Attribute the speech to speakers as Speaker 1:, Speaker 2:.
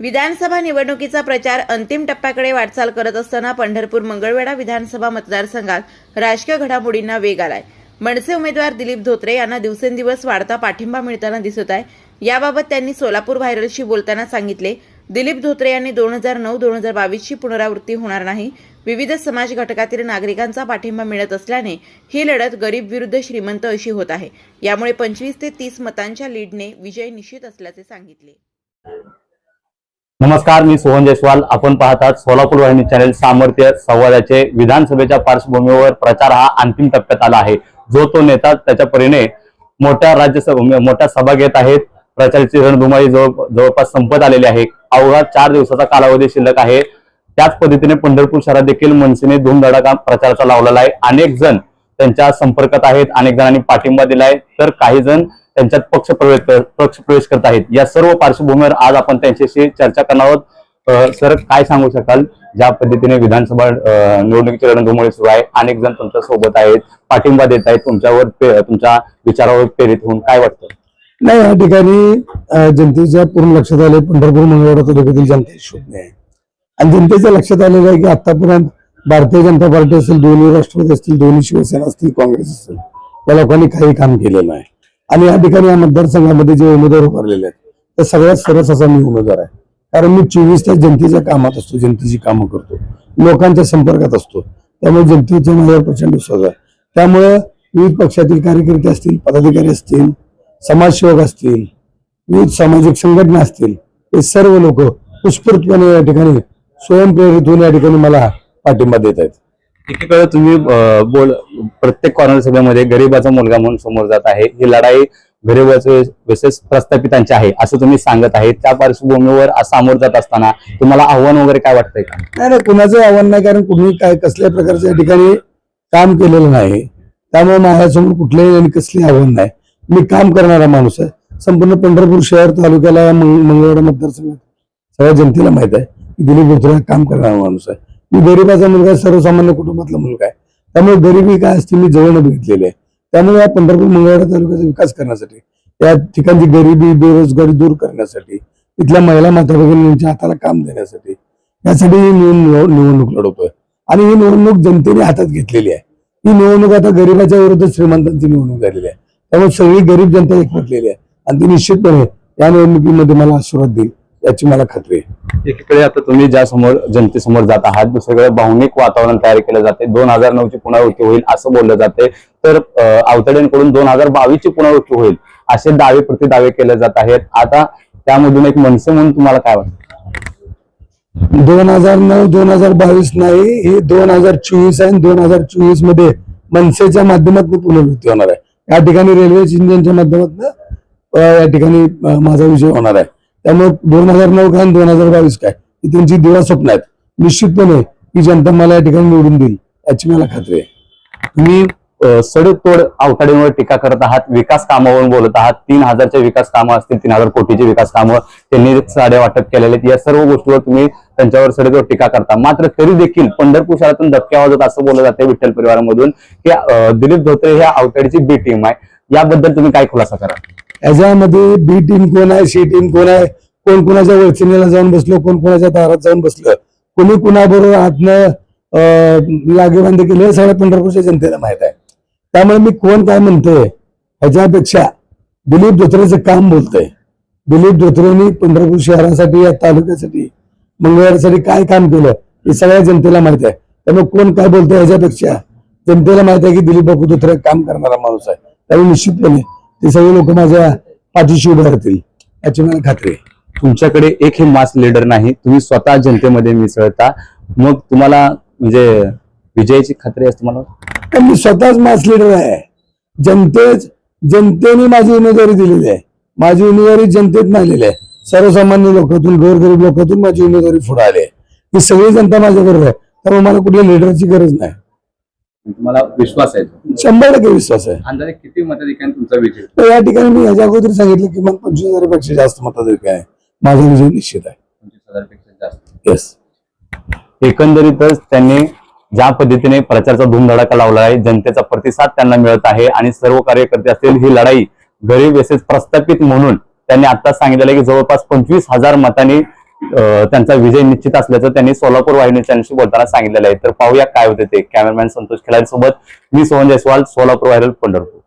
Speaker 1: विधानसभा निवडणुकीचा प्रचार अंतिम टप्प्याकडे वाटचाल करत असताना पंढरपूर मंगळवेढा विधानसभा मतदारसंघात राजकीय घडामोडींना वेग आलाय. मनसे उमेदवार दिलीप धोत्रे यांना दिवसेंदिवस वाढता पाठिंबा मिळताना दिसत आहे. याबाबत त्यांनी सोलापूर व्हायरलशी बोलताना सांगितले दिलीप धोत्रे यांनी दोन हजार नऊ दोन हजार बावीसची पुनरावृत्ती होणार नाही. विविध समाज घटकातील नागरिकांचा पाठिंबा मिळत असल्याने ही लढत गरीब विरुद्ध श्रीमंत अशी होत आहे. यामुळे पंचवीस ते तीस मतांच्या लीडने विजय निश्चित असल्याचे सांगितले.
Speaker 2: नमस्कार मी सोहन जयस्वाल. आपण पाहतात सोलापूर वाहिनी चॅनेल सामर्थ्य संवादाचे विधानसभेच्या पार्श्वभूमीवर प्रचार हा अंतिम टप्प्यात आला आहे. जो तो नेता त्याच्या परीने मोठ्या राज्यसभा मोठ्या सभा घेत आहेत. प्रचाराची रणधुमाळी जवळ जवळपास संपत आलेली आहे. अवघा चार दिवसाचा कालावधी शिल्लक आहे. त्याच पद्धतीने पंढरपूर शहरात देखील मनसेने धूमधडाका प्रचाराचा लावलेला आहे. अनेक जण त्यांच्या संपर्कात आहेत अनेक जणांनी पाठिंबा दिलाय. तर काही जण त्यांच्यात पक्ष प्रवेश पक्ष प्रवेश करत आहेत. या सर्व पार्श्वभूमीवर आज आपण त्यांच्याशी चर्चा करणार आहोत. सर काय सांगू शकाल? ज्या पद्धतीने विधानसभा निवडणुकीची रणधुमळी सुरू आहे अनेक जण तुमच्यासोबत आहेत पाठिंबा देत आहेत तुमच्यावर तुमच्या विचारावर प्रेरित होऊन काय वाटतं?
Speaker 3: नाही या ठिकाणी जनतेच्या पूर्ण लक्षात आले पंढरपूर मंगळवाडा तालुक्यातील जनतेची शोधणे आहे. आणि जनतेच्या लक्षात आलेलं आहे की आतापर्यंत भारतीय जनता पार्टी असेल दोन्ही राष्ट्रवादी असतील दोन्ही शिवसेना असतील काँग्रेस असेल या लोकांनी काही काम केलेलं नाही. आणि या ठिकाणी या मतदारसंघामध्ये जे उमेदवार उभारलेले आहेत त्या सगळ्यात सरस असा मी उमेदवार आहे. कारण मी चोवीस तास जनतेच्या कामात असतो जनतेची कामं करतो लोकांच्या संपर्कात असतो. त्यामुळे जनतेच्या माझ्यावर प्रचंड विश्वास आहे. त्यामुळे विविध पक्षातील कार्यकर्ते असतील पदाधिकारी असतील समाजसेवक असतील विविध सामाजिक संघटना असतील हे सर्व लोक उत्स्फूर्तपणे या ठिकाणी स्वयंप्रेरित होऊन या ठिकाणी मला पाठिंबा देत आहेत.
Speaker 2: एकीकडे तुम्ही बोल प्रत्येक कॉर्नर सभेमध्ये गरीबाचा मुलगा म्हणून समोर जात आहे. ही लढाई गरीबाचे विशेष प्रस्थापितांची आहे असं तुम्ही सांगत आहे. त्या पार्श्वभूमीवर आज सामोर जात असताना तुम्हाला आव्हान वगैरे काय वाटतंय का?
Speaker 3: नाही नाही कुणाचं आव्हान नाही कारण कुणी काय कसल्या प्रकारचं या ठिकाणी काम केलेलं नाही. त्यामुळे माझ्यासमोर कुठलंही आणि कसले आव्हान नाही. मी काम करणारा माणूस आहे. संपूर्ण पंढरपूर शहर तालुक्याला मंगळवाडा मतदारसंघात सगळ्या जनतेला माहीत आहे की दिलीप हा काम करणारा माणूस आहे. मी गरीबाचा मुलगा सर्वसामान्य कुटुंबातला मुलगा आहे. त्यामुळे गरिबी काय असते मी जवळ बघितलेली आहे. त्यामुळे या पंढरपूर मंगळवाडा तालुक्याचा विकास करण्यासाठी या ठिकाणची गरिबी बेरोजगारी दूर करण्यासाठी इथल्या महिला माता भगिनींच्या हाताला काम देण्यासाठी यासाठी ही निवडणूक लढवतोय. आणि ही निवडणूक जनतेने हातात घेतलेली आहे. ही निवडणूक आता गरिबाच्या विरुद्ध श्रीमंतांची निवडणूक झालेली आहे. त्यामुळे सगळी गरीब जनता एकवटलेली आहे. आणि ती निश्चितपणे या निवडणुकीमध्ये मला आशीर्वाद देईल याची मला खात्री आहे.
Speaker 2: एकीकडे आता तुम्ही ज्या समोर जनतेसमोर जात आहात दुसरीकडे भावनिक वातावरण तयार केलं जाते. दोन हजार नऊ ची पुनरावृत्ती होईल असं बोललं जाते. तर आवतड्यांकडून दोन हजार बावीस ची पुनरावृत्ती होईल असे दावे प्रति दावे केले जात आहेत. आता त्यामधून एक मनसे म्हणून तुम्हाला काय वाटतं?
Speaker 3: दोन हजार नऊ दोन हजार बावीस नाही हे दोन हजार चोवीस आहे दोन हजार चोवीसमध्ये मनसेच्या माध्यमातून पुनर्वृत्ती होणार आहे. या ठिकाणी रेल्वे इंजिनच्या माध्यमातून या ठिकाणी माझा विजय होणार आहे. त्यामुळे दोन हजार नऊ काय दोन हजार बावीस काय ही त्यांची दिवा स्वप्न आहेत. निश्चितपणे ही जनता मला या ठिकाणी निवडून देईल याची मला खात्री आहे.
Speaker 2: तुम्ही सडेतोड आवताड्यांवर टीका करत आहात विकास कामावरून बोलत आहात तीन हजारचे विकास कामं असतील तीन हजार कोटीचे विकास कामं त्यांनी साड्या वाटप केलेले आहेत या सर्व गोष्टीवर तुम्ही त्यांच्यावर सडेतोड टीका करता. मात्र तरी देखील पंढरपूर शहरातून धक्के वाजत असं बोललं जाते विठ्ठल परिवारामधून की दिलीप धोत्रे ह्या आवताडीची बी टीम आहे. याबद्दल तुम्ही काय खुलासा करा?
Speaker 3: याच्यामध्ये बी टीम कोण आहे सी टीम कोण आहे कोण कोणाच्या वळचिनीला जाऊन बसलो कोण कोणाच्या दारात जाऊन बसलं कोणी कुणाबरोबर हातनं अं, लागेबांधे केले हे सगळ्या पंढरपूरच्या जनतेला माहीत आहे. त्यामुळे मी कोण काय म्हणतोय ह्याच्यापेक्षा दिलीप धोत्रेचं काम बोलतोय. दिलीप धोत्रेंनी पंढरपूर शहरासाठी या तालुक्यासाठी मंगळवारसाठी काय काम केलं हे सगळ्या जनतेला माहीत आहे. त्यामुळे कोण काय बोलतोय ह्याच्यापेक्षा जनतेला माहीत आहे की दिलीप बापू धोत्रे काम करणारा माणूस आहे. त्यामुळे निश्चितपणे ते सगळे लोक माझ्या पाठीशी उभे राहतील याची मला खात्री आहे.
Speaker 2: तुमच्याकडे एक हे मास लीडर नाही तुम्ही स्वतः जनतेमध्ये मिसळता. मग तुम्हाला म्हणजे विजयाची खात्री असते मला
Speaker 3: मी स्वतःच मास लीडर आहे. जनतेच जनतेने माझी उमेदवारी दिलेली आहे. माझी उमेदवारी जनतेत आलेली आहे. सर्वसामान्य लोकांतून गोरगरीब लोकांतून माझी उमेदवारी पुढे आली आहे. ही सगळी जनता माझ्याबरोबर आहे. त्यामुळे मला कुठल्या लिडरची गरज नाही.
Speaker 2: तुम्हाला विश्वास आहे?
Speaker 3: शंभर टक्के विश्वास आहे.
Speaker 2: अंदाजे किती मताधिकाऱ्यांनी तुमचा विजय?
Speaker 3: तर या ठिकाणी मी ह्याच्या अगोदर सांगितलं की मग पंचवीस हजारापेक्षा जास्त मताधिक आहे. माझा विजय निश्चित आहे. येस
Speaker 2: एकंदरीतच त्यांनी ज्या पद्धतीने प्रचाराचा धूमधडाका लावला आहे जनतेचा प्रतिसाद त्यांना मिळत आहे आणि सर्व कार्यकर्ते असतील ही लढाई गरीब तसेच प्रस्थापित म्हणून त्यांनी आता सांगितलेलं आहे की जवळपास पंचवीस हजार मतांनी त्यांचा विजय निश्चित असल्याचं त्यांनी सोलापूर वाहिनी चॅनलशी बोलताना सांगितलेलं आहे. तर पाहूया काय होते ते. कॅमेरामॅन संतोष खिलारी सोबत मी सोहन जयस्वाल सोलापूर व्हायरल पंढरपूर.